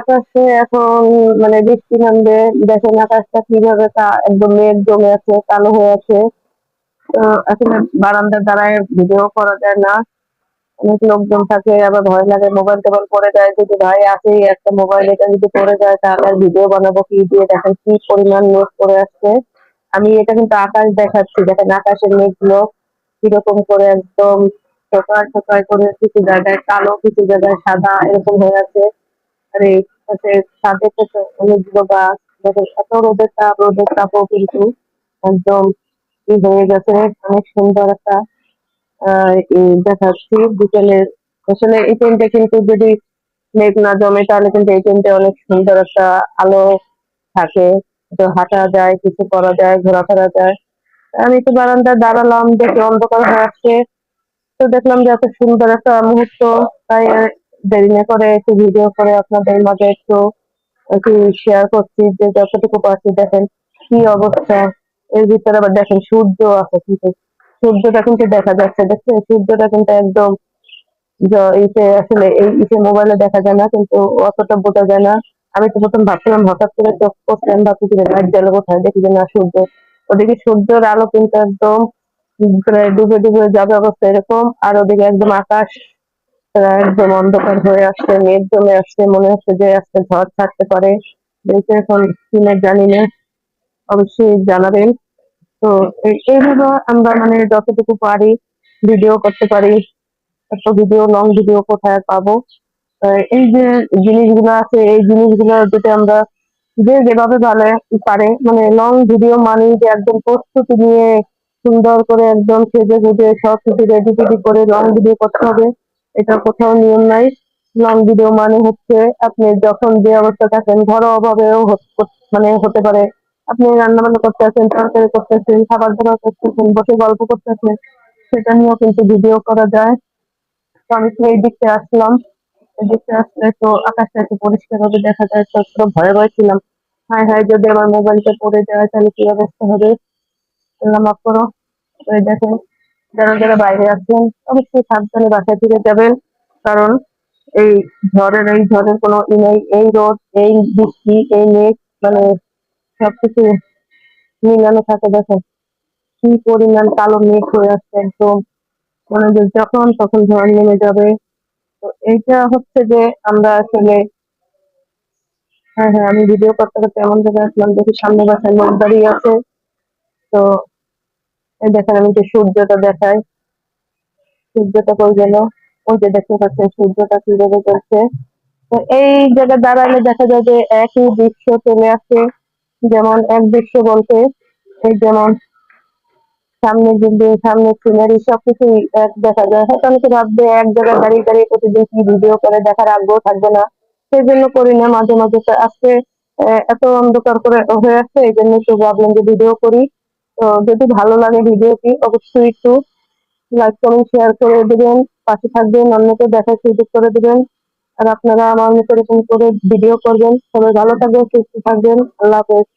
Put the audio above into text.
আকাশে এখন মানে বৃষ্টি নামবে, দেখেন আকাশটা কীভাবে তা একদম মেঘ জমে আছে, কালো হয়ে আছে। আসলে বারান্দার দ্বারায় ভিডিও করা যায় না। অনেক লোকজন থাকে, আবার ভয় লাগে, মোবাইল টোবাইল পড়ে যায়, যদি ভাই আসে, একটা মোবাইল এটা যদি পড়ে যায়, তাহলে আর ভিডিও বানাবো কি দিয়ে? দেখেন কি পরিমাণ মেঘ পড়ে আসছে। আমি এটা কিন্তু আকাশ দেখাচ্ছি, দেখেন আকাশের মেঘগুলো কীরকম করে একদম ঠোকায় ঠোকায় করে কিছু জায়গায় কালো, কিছু জায়গায় সাদা এরকম হয়ে আছে। এই পাশে ছাদে অনেকগুলো গাছ এত রোদের তাপ, রোদের তাপও কিন্তু একদম ই হয়ে গেছে। অনেক সুন্দর একটা দেখাচ্ছি বিকেলের আসলে এই টাইমটা কিন্তু যদি মেঘ না জমে, তাহলে কিন্তু এই টাইমটা অনেক সুন্দর একটা আলো থাকে। তো হাঁটা যায়, কিছু করা যায়, ঘোরাফেরা যায়। আমি তো বারান্দায় দাঁড়ালাম, দেখে অন্ধকার হয়ে আসছে। তো দেখলাম যে এত সুন্দর একটা মুহূর্ত। তাই দেরি না করে একটু ভিডিও করে আপনাদের মাঝে একটু একটু শেয়ার করছি, যে যতটুকু পারছি দেখেন কি অবস্থা। এর ভিতরে আবার দেখেন সূর্য আছে কিন্তু, সূর্যটা কিন্তু দেখা যাচ্ছে, দেখছেন? সূর্যটা কিন্তু একদম ইসে, আসলে এই ইসে মোবাইলে দেখা যায় না, কিন্তু অতটা বোঝা যায় না। আমি তো প্রথম ভাবছিলাম, হঠাৎ করে চোখ করছিলাম, ভাবছি যে লাইট জ্বালা কোথায় দেখি যে না, সূর্য। ওদিকে সূর্যের আলো কিন্তু একদম প্রায় ডুবে ডুবে যাবে অবস্থা এরকম, আর ওদিকে একদম আকাশ একদম অন্ধকার হয়ে আসছে, মেঘ জমে আসছে, মনে হচ্ছে যে আজকে ঝড় থাকতে পারে। কিন্তু এখন কি মেঘ জানি না, অবশ্যই জানাবেন। তো এই- এইভাবে আমরা মানে যতটুকু পারি ভিডিও করতে পারি। এত ভিডিও, লং ভিডিও কোথায় পাবো? এই যে জিনিসগুলো আছে, এই জিনিসগুলো যদি আমরা যে যেভাবে ভালো পারে মানে লং ভিডিও মানে যে একদম প্রস্তুতি নিয়ে সুন্দর করে একদম সেজে গুজে সব কিছু রেডি টেডি করে লং ভিডিও করতে হবে। এটা কোথাও নিয়ম নাই। লং ভিডিও মানে হচ্ছে আপনি যখন যে অবস্থা থাকেন ঘরোয়া ভাবেও মানে হতে পারে, আপনি রান্না বান্না করতে আছেন তরকারি করতেছেন, খাবার দাবার করতেছেন, বসে গল্প করতেছেন, সেটা নিয়েও কিন্তু ভিডিও করা যায়। তো আমি তো এই দিকটা আসলাম। এই আসলে তো আকাশটা একটু পরিষ্কার ভাবে দেখা যায়, তো একটু ভয়ে ভয় ছিলাম। হায় হায়, যদি আমার মোবাইলটা পড়ে যায়, তাহলে কি অবস্থা হবে? মাফ করো। দেখেন যারা যারা বাইরে আছেন, অবশ্যই সাবধানে বাসায় ফিরে যাবেন। কারণ এই ঝড়ের এই ঝড়ের কোনো ই নেই। এই রোদ, এই বৃষ্টি, এই মেঘ মানে সবকিছু মিলানো থাকে। দেখেন কি পরিমাণ কালো মেঘ হয়ে আসছে একদম। মানে যখন তখন ঝড় নেমে যাবে। তো এইটা হচ্ছে যে আমরা আসলে হ্যাঁ হ্যাঁ আমি ভিডিও করতে করতে এমন জায়গায় আসলাম দেখি সামনে বাসায় লোক দাঁড়িয়ে আছে। তো দেখেন আমি যে সূর্যটা দেখাই, সূর্যটা কই গেল? ওই যে দেখতে পাচ্ছেন সূর্যটা কীভাবে চলছে। তো এই জায়গায় দাঁড়ালে দেখা যায় যে একই দৃশ্য চলে আসে, যেমন এক দৃশ্য বলতে এই যেমন সামনে বিল্ডিং, সামনে সিনারি, সবকিছুই এক দেখা যায়। হয়তো অনেকে ভাববে এক জায়গায় দাঁড়িয়ে দাঁড়িয়ে প্রতিদিন কি ভিডিও করে, দেখার আগ্রহ থাকবে না। সেই জন্য করি না, মাঝে মাঝে আজকে এত অন্ধকার করে হয়ে আসছে, এই জন্য একটু ভাবলাম যে ভিডিও করি। তো যদি ভালো লাগে ভিডিওটি, অবশ্যই একটু লাইক করুন শেয়ার করে দিবেন, পাশে থাকবেন, অন্যকে দেখার সুযোগ করে দেবেন। আর আপনারা আমার মতো এরকম করে ভিডিও করবেন। সবাই ভালো থাকবেন, সুস্থ থাকবেন। আল্লাহ হাফেজ।